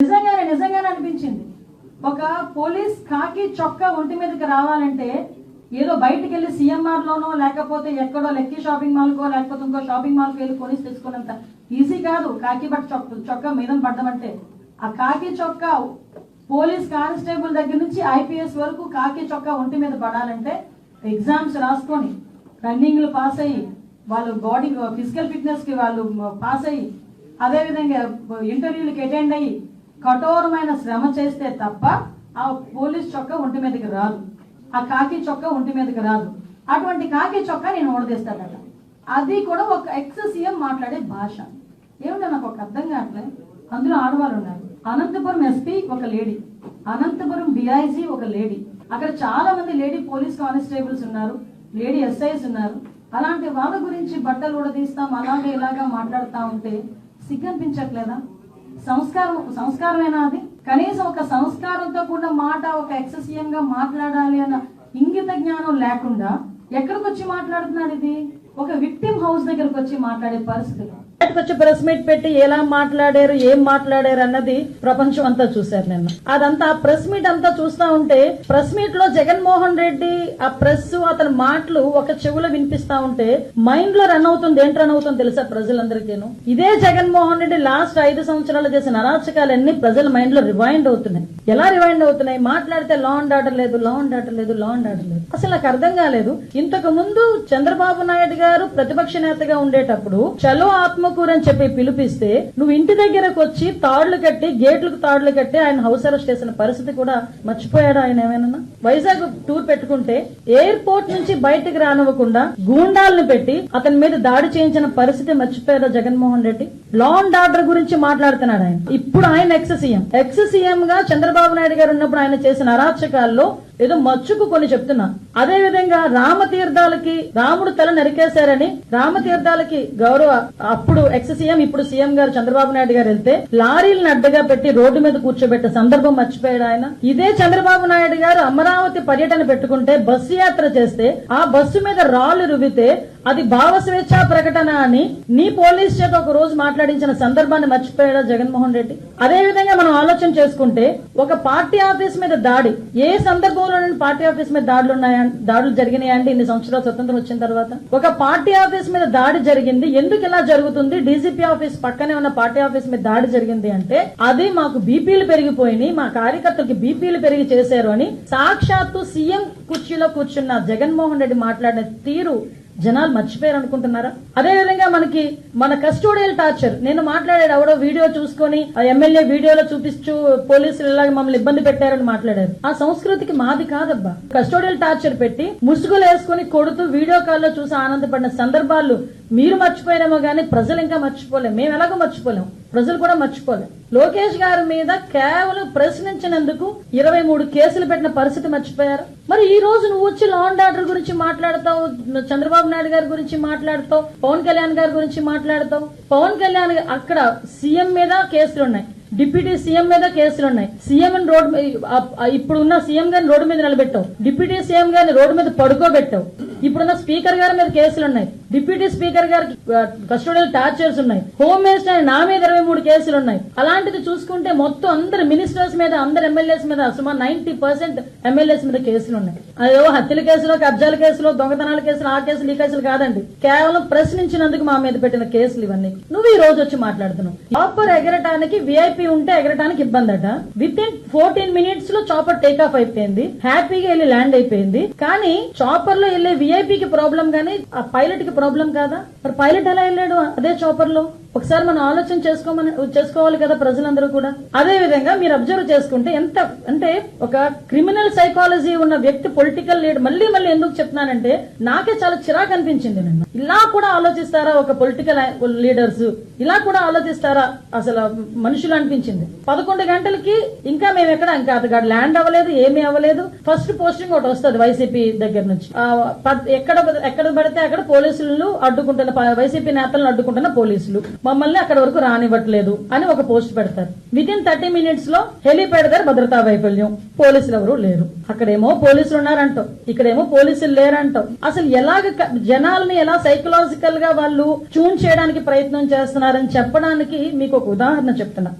నిజంగానే నిజంగానే అనిపించింది. ఒక పోలీస్ కాకి చొక్కా ఒంటి మీదకి రావాలంటే ఏదో బయటకు వెళ్ళి సిఎంఆర్ లోనో లేకపోతే ఎక్కడో లెక్కి షాపింగ్ మాల్ కో లేకపోతే ఇంకో షాపింగ్ మాల్కి వెళ్ళి కొనిసి తెచ్చుకున్నంత ఈజీ కాదు. కాకి బట్ చొక్క చొక్కా మీద పడ్డమంటే. ఆ కాకి చొక్కా పోలీస్ కానిస్టేబుల్ దగ్గర నుంచి ఐపీఎస్ వరకు కాకి చొక్కా ఒంటి మీద పడాలంటే ఎగ్జామ్స్ రాసుకొని రన్నింగ్లు పాస్ అయ్యి వాళ్ళు బాడీ ఫిజికల్ ఫిట్నెస్కి వాళ్ళు పాస్ అయ్యి అదేవిధంగా ఇంటర్వ్యూలకు అటెండ్ అయ్యి కఠోరమైన శ్రమ చేస్తే తప్ప ఆ పోలీస్ చొక్కా ఒంటి మీదకి రాదు. ఆ కాకి చొక్క ఒంటి మీదకి రాదు. అటువంటి కాకి చొక్కా నేను ఓడదీస్తాడట అది కూడా ఒక ఎక్స్ సీఎం మాట్లాడే భాష. ఏమిటో నాకు ఒక అర్థం కావట్లే. అందులో ఆడవాళ్ళు ఉన్నారు. అనంతపురం ఎస్పీ ఒక లేడీ. అనంతపురం డిఐజీ ఒక లేడీ. అక్కడ చాలా మంది లేడీ పోలీస్ కానిస్టేబుల్స్ ఉన్నారు. లేడీ ఎస్ఐస్ ఉన్నారు. అలాంటి వాళ్ళ గురించి బట్టలు కూడా తీస్తాం అలాగే ఇలాగా మాట్లాడుతా ఉంటే సిగ్గనిపించట్లేదా? సంస్కారం సంస్కారమేనా అది? కనీసం ఒక సంస్కారంతో కూడిన మాట ఒక ఎక్ససీఎం గా మాట్లాడాలి అన్న ఇంగిత జ్ఞానం లేకుండా ఎక్కడికి వచ్చి మాట్లాడుతున్నాడు ఇది? ఒక విక్టిమ్ హౌస్ దగ్గరకు వచ్చి మాట్లాడే పరిస్థితి. బయటకు వచ్చి ప్రెస్ మీట్ పెట్టి ఎలా మాట్లాడారు ఏం మాట్లాడారు అన్నది ప్రపంచం అంతా చూశారు నిన్న. అదంతా ప్రెస్ మీట్ అంతా చూస్తా ఉంటే ప్రెస్ మీట్లో జగన్మోహన్ రెడ్డి ఆ ప్రెస్ అతని మాటలు ఒక చెవులో వినిపిస్తా ఉంటే మైండ్లో రన్ అవుతుంది ఏంటి రన్ అవుతుంది తెలుసా ప్రజలందరికీను? ఇదే జగన్మోహన్ రెడ్డి లాస్ట్ ఐదు సంవత్సరాలు చేసిన అరాచకాలన్నీ ప్రజల మైండ్లో రివైండ్ అవుతున్నాయి. ఎలా రివైండ్ అవుతున్నాయి? మాట్లాడితే లా అండ్ ఆర్డర్ లేదు లా అండ్ ఆర్డర్ లేదు లా అండ్ ఆర్డర్ లేదు. అసలు నాకు అర్థం కాలేదు. ఇంతకు ముందు చంద్రబాబు నాయుడు గారు ప్రతిపక్ష నేతగా ఉండేటప్పుడు చలో ఆత్మకూర అని చెప్పి పిలిపిస్తే నువ్వు ఇంటి దగ్గరకు వచ్చి తాళ్ళు కట్టి గేట్లకు తాళ్ళు కట్టి ఆయన హౌస్ అరెస్ట్ చేసిన పరిస్థితి కూడా మర్చిపోయాడు ఆయన ఏమైనా? వైజాగ్ టూర్ పెట్టుకుంటే ఎయిర్పోర్ట్ నుంచి బయటకు రానివ్వకుండా గూండాలను పెట్టి అతని మీద దాడి చేయించిన పరిస్థితి మర్చిపోయాడు Jaganmohan Reddy? Law and order గురించి మాట్లాడుతున్నాడు ఆయన. ఇప్పుడు ఆయన ఎక్స్ సీఎం ఎక్స్ సీఎం గా చంద్రబాబు నాయుడు గారు ఉన్నప్పుడు ఆయన చేసిన అరాచకాల్లో ఏదో మచ్చుకు కొన్ని చెప్తున్నా. అదే విధంగా రామతీర్థాలకి రాముడు తల నరికేశారని రామతీర్థాలకి గౌరవ అప్పుడు ఎక్స్ సీఎం ఇప్పుడు సీఎం గారు చంద్రబాబు నాయుడు గారు వెళ్తే లారీలను అడ్డగా పెట్టి రోడ్డు మీద కూర్చోబెట్టే సందర్భం మర్చిపోయాడు ఆయన? ఇదే చంద్రబాబు నాయుడు గారు అమరావతి పర్యటన పెట్టుకుంటే బస్సు యాత్ర చేస్తే ఆ బస్సు మీద రాళ్ళు రువితే అది భావ స్వేచ్ఛా ప్రకటన అని నీ పోలీస్ చేత ఒక రోజు మాట్లాడించిన సందర్భాన్ని మర్చిపోయాడా జగన్మోహన్ రెడ్డి? అదే విధంగా మనం ఆలోచన చేసుకుంటే ఒక పార్టీ ఆఫీస్ మీద దాడి ఏ సందర్భం సందర్భంలో పార్టీ ఆఫీస్ మీద దాడులు ఉన్నాయా? దాడులు జరిగినాయా అంటే ఇన్ని సంవత్సరాలు స్వతంత్రం వచ్చిన తర్వాత? ఒక పార్టీ ఆఫీస్ మీద దాడి జరిగింది. ఎందుకు ఇలా జరుగుతుంది? డీజీపీ ఆఫీస్ పక్కనే ఉన్న పార్టీ ఆఫీస్ మీద దాడి జరిగింది అంటే అది మాకు బీపీలు పెరిగిపోయినాయి. మా కార్యకర్తలకి బీపీలు పెరిగి చేశారు అని సాక్షాత్తు సీఎం కుర్చీలో కూర్చున్న జగన్మోహన్ రెడ్డి మాట్లాడిన తీరు జనాలు మర్చిపోయారు అనుకుంటున్నారా అదే విధంగా మనకి మన కస్టోడియల్ టార్చర్. నేను మాట్లాడాడు ఎవడో వీడియో చూసుకొని ఆ ఎమ్మెల్యే వీడియోలో చూపిస్తూ పోలీసులు ఇలాగ మమ్మల్ని ఇబ్బంది పెట్టారని మాట్లాడారు. ఆ సంస్కృతికి మాది కాదబ్బా. కస్టోడియల్ టార్చర్ పెట్టి ముసుగులు వేసుకుని కొడుతూ వీడియో కాల్లో చూసి ఆనందపడిన సందర్భాలు మీరు మర్చిపోయినామో కానీ ప్రజలు ఇంకా మర్చిపోలేము మేము ఎలాగో మర్చిపోలేం. ప్రజలు కూడా మర్చిపోలేము లోకేష్ గారి మీద కేవలం ప్రశ్నించినందుకు ఇరవై మూడు కేసులు పెట్టిన పరిస్థితి మర్చిపోయారు. మరి ఈ రోజు నువ్వు వచ్చి లా అండ్ ఆర్డర్ గురించి మాట్లాడతావు చంద్రబాబు నాయుడు గారి గురించి మాట్లాడతావు పవన్ కళ్యాణ్ గారి గురించి మాట్లాడతావు. పవన్ కళ్యాణ్ అక్కడ సీఎం మీద కేసులు ఉన్నాయి డిప్యూటీ సీఎం మీద కేసులు ఉన్నాయి సీఎం రోడ్డు ఇప్పుడు ఉన్న సీఎం గారిని రోడ్డు మీద నిలబెట్టావు. డిప్యూటీ సీఎం గారిని రోడ్డు మీద పడుకోబెట్టావు. ఇప్పుడున్న స్పీకర్ గారి మీద కేసులు ఉన్నాయి డిప్యూటీ స్పీకర్ గారికి కస్టోడియల్ టార్చర్స్ ఉన్నాయి. హోమ్ మినిస్టర్ నా మీద ఇరవై మూడు కేసులు ఉన్నాయి అలాంటిది చూసుకుంటే మొత్తం అందరు మినిస్టర్స్ మీద అందరు ఎమ్మెల్యేస్ మీద సుమారు నైన్టీ పర్సెంట్ ఎమ్మెల్యేస్ మీద కేసులు ఉన్నాయి అదో హత్యల కేసులో కబ్జాల కేసులో దొంగతనాల కేసులు ఆ కేసులు ఈ కేసులు కాదండి. కేవలం ప్రశ్నించినందుకు మా మీద పెట్టిన కేసులు ఇవన్నీ. నువ్వు ఈ రోజు వచ్చి మాట్లాడుతున్నావు. చాపర్ ఎగరటానికి విఐపి ఉంటే ఎగరటానికి ఇబ్బంది అట విత్ ఇన్ ఫోర్టీన్ మినిట్స్లో చాపర్ టేక్ ఆఫ్ అయిపోయింది. హ్యాపీగా వెళ్ళి ల్యాండ్ అయిపోయింది. కానీ చాపర్లో వెళ్ళే విఐపికి ప్రాబ్లం గానీ ఆ పైలట్కి ప్రాబ్లం కాదా? మరి పైలట్ ఎలా వెళ్ళాడు అదే చాపర్లో? ఒకసారి మనం ఆలోచన చేసుకోమని చేసుకోవాలి కదా ప్రజలందరూ కూడా. అదే విధంగా మీరు అబ్జర్వ్ చేసుకుంటే ఎంత అంటే ఒక క్రిమినల్ సైకాలజీ ఉన్న వ్యక్తి పొలిటికల్ లీడర్ మళ్ళీ మళ్ళీ ఎందుకు చెప్తున్నానంటే నాకే చాలా చిరాకు అనిపించింది నిన్న. ఇలా కూడా ఆలోచిస్తారా ఒక పొలిటికల్ లీడర్స్? ఇలా కూడా ఆలోచిస్తారా? అసలు మనుషులు అనిపించింది. పదకొండు గంటలకి ఇంకా మేము ఎక్కడ? ఇంకా అతగాడు ల్యాండ్ అవ్వలేదు ఏమీ అవ్వలేదు. ఫస్ట్ పోస్టింగ్ ఒకటి వస్తుంది వైసీపీ దగ్గర నుంచి. ఎక్కడ ఎక్కడ పడితే అక్కడ పోలీసులు అడ్డుకుంటున్న వైసీపీ నేతలను అడ్డుకుంటున్న పోలీసులు. మమ్మల్ని అక్కడ వరకు రానివ్వట్లేదు అని ఒక పోస్ట్ పెడతారు. విత్ ఇన్ థర్టీ మినిట్స్లో హెలిప్యాడ్ దగ్గర భద్రతా వైఫల్యం. పోలీసులు ఎవరు లేరు. అక్కడేమో పోలీసులు ఉన్నారంట ఇక్కడేమో పోలీసులు లేరంటావు అసలు ఎలాగ జనాల్ని ఎలా సైకలాజికల్గా వాళ్ళు ట్యూన్ చేయడానికి ప్రయత్నం చేస్తున్నారని చెప్పడానికి మీకు ఒక ఉదాహరణ చెప్తున్నా.